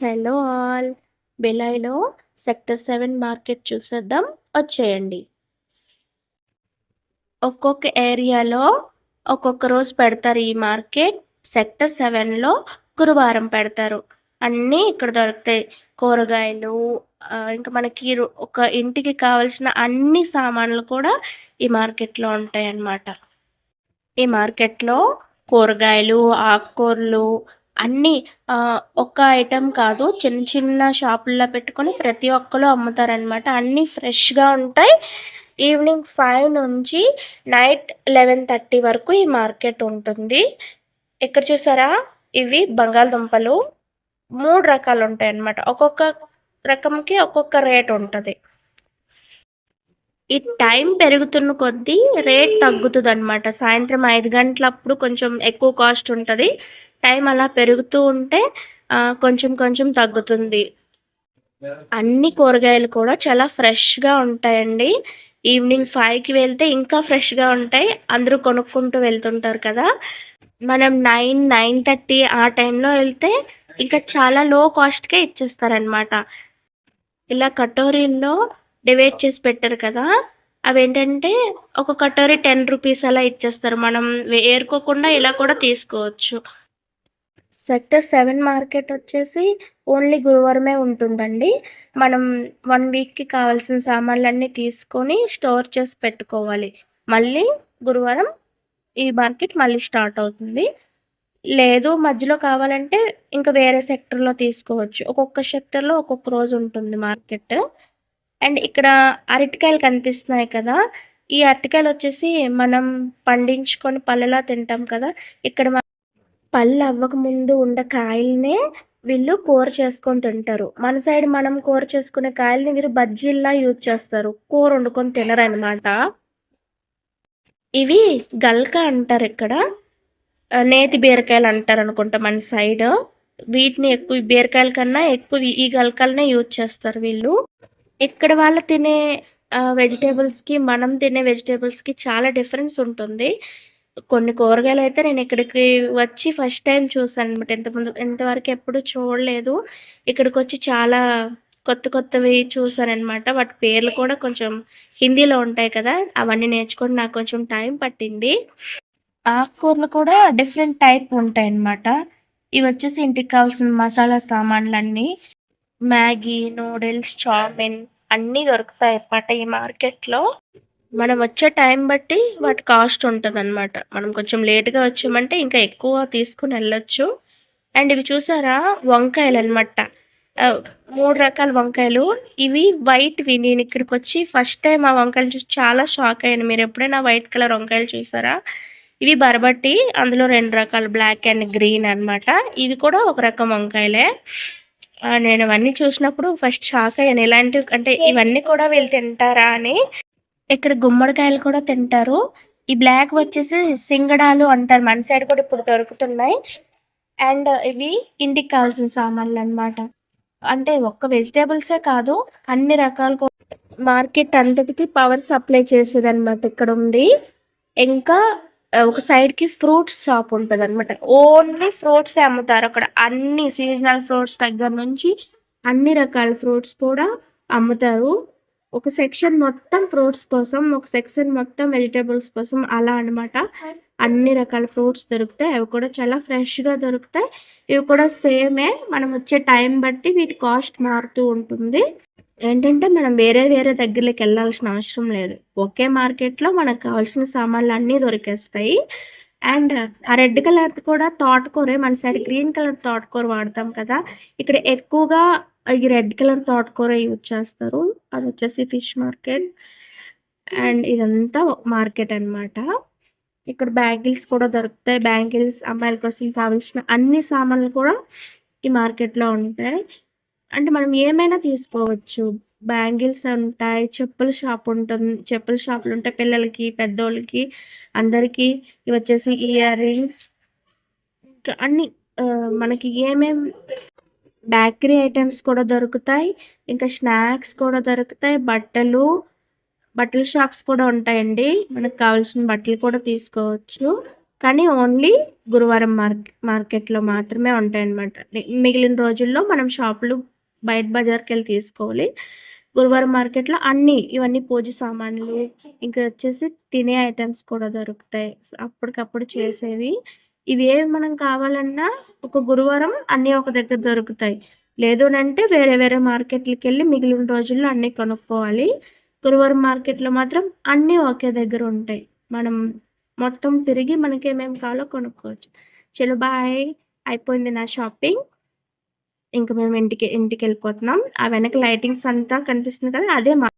Hello all. బెలాయిలో sector seven market చూసేద్దాం. వచ్చేయండి. ఒక్కొక్క ఏరియాలో ఒక్కొక్క రోజు పెడతారు ఈ మార్కెట్. సెక్టర్ సెవెన్లో గురువారం పెడతారు. అన్నీ ఇక్కడ దొరుకుతాయి. కూరగాయలు ఇంకా మనకి ఒక ఇంటికి కావాల్సిన అన్ని సామాన్లు కూడా ఈ మార్కెట్లో ఉంటాయి అన్నమాట ఈ మార్కెట్లో కూరగాయలు ఆకుకూరలు అన్నీ ఒక్క ఐటెం కాదు. చిన్న చిన్న షాపుల్లో పెట్టుకొని ప్రతి ఒక్కరు అమ్ముతారనమాట అన్నీ ఫ్రెష్గా ఉంటాయి. ఈవినింగ్ ఫైవ్ నుంచి నైట్ లెవెన్ థర్టీ వరకు ఈ మార్కెట్ ఉంటుంది. ఇక్కడ చూసారా? ఇవి బంగాళదుంపలు. మూడు రకాలు ఉంటాయి అన్నమాట ఒక్కొక్క రకంకి ఒక్కొక్క రేట్ ఉంటుంది. ఈ టైం పెరుగుతున్న కొద్దీ రేట్ తగ్గుతుంది అనమాట సాయంత్రం ఐదు గంటలప్పుడు కొంచెం ఎక్కువ కాస్ట్ ఉంటుంది. టైం అలా పెరుగుతూ ఉంటే కొంచెం కొంచెం తగ్గుతుంది. అన్ని కూరగాయలు కూడా చాలా ఫ్రెష్గా ఉంటాయండి. ఈవినింగ్ ఫైవ్కి వెళ్తే ఇంకా ఫ్రెష్గా ఉంటాయి. అందరూ కొనుక్కుంటూ వెళ్తుంటారు కదా. మనం నైన్ నైన్ థర్టీ ఆ టైంలో వెళ్తే ఇంకా చాలా లో కాస్ట్కే ఇచ్చేస్తారనమాట ఇలా కటోరీల్లో డివైడ్ చేసి పెట్టారు కదా అవి ఏంటంటే ఒక కటోరీ టెన్ రూపీస్ అలా ఇచ్చేస్తారు. మనం ఏరుకోకుండా ఇలా కూడా తీసుకోవచ్చు. సెక్టర్ సెవెన్ మార్కెట్ వచ్చేసి ఓన్లీ గురువారమే ఉంటుందండి. మనం వన్ వీక్కి కావాల్సిన సామాన్లన్నీ తీసుకొని స్టోర్ చేసి పెట్టుకోవాలి. మళ్ళీ గురువారం ఈ మార్కెట్ మళ్ళీ స్టార్ట్ అవుతుంది. లేదు మధ్యలో కావాలంటే ఇంకా వేరే సెక్టర్లో తీసుకోవచ్చు. ఒక్కొక్క సెక్టర్లో ఒక్కొక్క రోజు ఉంటుంది మార్కెట్. అండ్ ఇక్కడ అరటికాయలు కనిపిస్తున్నాయి కదా. ఈ అరటికాయలు వచ్చేసి మనం పండించుకొని పళ్ళలా తింటాం కదా. ఇక్కడ పళ్ళు అవ్వకముందు ఉండే ఉన్న కాయలనే వీళ్ళు కూర చేసుకొని తింటారు. మన సైడ్ మనం కూర చేసుకునే కాయల్ని వీరు బజ్జీల్లా యూజ్ చేస్తారు. కూర వండుకొని తినరనమాట ఇవి గల్క అంటారు ఇక్కడ. నేతి బీరకాయలు అంటారు అనుకుంటా మన సైడ్. వీటిని ఎక్కువ బీరకాయల కన్నా ఎక్కువ ఈ గల్కాలనే యూజ్ చేస్తారు వీళ్ళు. ఇక్కడ వాళ్ళు తినే వెజిటేబుల్స్కి మనం తినే వెజిటేబుల్స్కి చాలా డిఫరెన్స్ ఉంటుంది. కొన్ని కూరగాయలు అయితే నేను ఇక్కడికి వచ్చి ఫస్ట్ టైం చూసాను అనమాట ఇంతకుముందు ఇంతవరకు ఎప్పుడు చూడలేదు. ఇక్కడికి వచ్చి చాలా కొత్త కొత్తవి చూసానమాట వాటి పేర్లు కూడా కొంచెం హిందీలో ఉంటాయి కదా అవన్నీ నేర్చుకొని నాకు కొంచెం టైం పట్టింది. ఆకుకూరలు కూడా డిఫరెంట్ టైప్ ఉంటాయి అన్నమాట ఇవి వచ్చేసి ఇంటికి కావాల్సిన మసాలా సామాన్లు అన్నీ మ్యాగీ నూడిల్స్ చామిన్ అన్నీ దొరుకుతాయి అన్నమాట ఈ మార్కెట్లో. మనం వచ్చే టైం బట్టి వాటి కాస్ట్ ఉంటుంది అనమాట మనం కొంచెం లేట్గా వచ్చామంటే ఇంకా ఎక్కువ తీసుకుని వెళ్ళొచ్చు. అండ్ ఇవి చూసారా? వంకాయలు అనమాట మూడు రకాల వంకాయలు. ఇవి వైట్వి నేను ఇక్కడికి వచ్చి ఫస్ట్ టైం ఆ వంకాయలు చూసి చాలా షాక్ అయ్యాను. మీరు ఎప్పుడైనా వైట్ కలర్ వంకాయలు చూసారా? ఇవి బరబట్టి అందులో రెండు రకాలు బ్లాక్ అండ్ గ్రీన్ అనమాట ఇవి కూడా ఒక రకం వంకాయలే. నేను అవన్నీ చూసినప్పుడు ఫస్ట్ షాక్ అయ్యాను. ఇలాంటివి అంటే ఇవన్నీ కూడా వీళ్ళు తింటారా అని ఇక్కడ గుమ్మడికాయలు కూడా తింటారు. ఈ బ్లాక్ వచ్చేసి సింగడాలు అంటారు. మన సైడ్ కూడా ఇప్పుడు దొరుకుతున్నాయి. అండ్ ఇవి ఇంటికి కావాల్సిన సామాన్లు అనమాట అంటే ఒక్క వెజిటేబుల్సే కాదు అన్ని రకాల మార్కెట్ అంతటికి పవర్ సప్లై చేసేది అనమాట ఇక్కడ ఉంది. ఇంకా ఒక సైడ్కి ఫ్రూట్స్ షాప్ ఉంటుంది అనమాట ఓన్లీ ఫ్రూట్స్ అమ్ముతారు అక్కడ. అన్ని సీజనల్ ఫ్రూట్స్ దగ్గర నుంచి అన్ని రకాల ఫ్రూట్స్ కూడా అమ్ముతారు. ఒక సెక్షన్ మొత్తం ఫ్రూట్స్ కోసం ఒక సెక్షన్ మొత్తం వెజిటేబుల్స్ కోసం అలా అనమాట అన్ని రకాల ఫ్రూట్స్ దొరుకుతాయి. అవి కూడా చాలా ఫ్రెష్గా దొరుకుతాయి. ఇవి కూడా సేమే. మనం వచ్చే టైం బట్టి వీటి కాస్ట్ మారుతూ ఉంటుంది. ఏంటంటే మనం వేరే వేరే దగ్గరకి వెళ్ళాల్సిన అవసరం లేదు. ఒకే మార్కెట్లో మనకు కావాల్సిన సామాన్లు అన్నీ దొరికేస్తాయి. అండ్ ఆ రెడ్ కలర్ కూడా తోటకూరే. మన సైడ్ గ్రీన్ కలర్ తోటకూర వాడతాం కదా. ఇక్కడ ఎక్కువగా ఈ రెడ్ కలర్ తోటకూర యూజ్ చేస్తారు అది వచ్చేసి ఫిష్ మార్కెట్. అండ్ ఇదంతా మార్కెట్ అనమాట ఇక్కడ బ్యాంగిల్స్ కూడా దొరుకుతాయి. బ్యాంగిల్స్ అమ్మాయిల కోసం కావాల్సిన అన్ని సామాన్లు కూడా ఈ మార్కెట్లో ఉంటాయి. అంటే మనం ఏమైనా తీసుకోవచ్చు. బ్యాంగిల్స్ ఉంటాయి చెప్పుల షాప్ ఉంటుంది చెప్పుల షాపులు ఉంటాయి పిల్లలకి పెద్దోళ్ళకి అందరికీ. ఇవి వచ్చేసి ఇయర్ రింగ్స్. ఇంకా అన్ని మనకి ఏమేమి బేకరీ ఐటమ్స్ కూడా దొరుకుతాయి ఇంకా స్నాక్స్ కూడా దొరుకుతాయి బట్టలు బట్టల షాప్స్ కూడా ఉంటాయండి మనకు కావాల్సిన బట్టలు కూడా తీసుకోవచ్చు కానీ ఓన్లీ గురువారం మార్కెట్ మార్కెట్‌లో మాత్రమే ఉంటాయన్నమాట. మిగిలిన రోజుల్లో మనం షాపులు బయట బజార్కి వెళ్ళి తీసుకోవాలి. గురువారం మార్కెట్‌లో అన్నీ ఇవన్నీ పూజ సామాన్లు, ఇంకా వచ్చేసి తినే ఐటమ్స్ కూడా దొరుకుతాయి. అప్పటికప్పుడు చేసేవి. ఇవి ఇవేవి మనం కావాలన్నా ఒక గురువారం అన్నీ ఒక దగ్గర దొరుకుతాయి. లేదు అంటే వేరే వేరే మార్కెట్‌లకెళ్ళి మిగిలిన రోజుల్లో అన్నీ కొనుక్కోవాలి. గురువారం మార్కెట్‌లో మాత్రం అన్నీ ఒకే దగ్గర ఉంటాయి. మనం మొత్తం తిరిగి మనకి ఏమేమి కావాలో కొనుక్కోవచ్చు. చలో బాయ్. అయిపోయింది నా షాపింగ్. ఇంకా మేము ఇంటికి ఇంటికి వెళ్ళిపోతున్నాం ఆ వెనక లైటింగ్స్ అంతా కనిపిస్తుంది కదా! అదే మా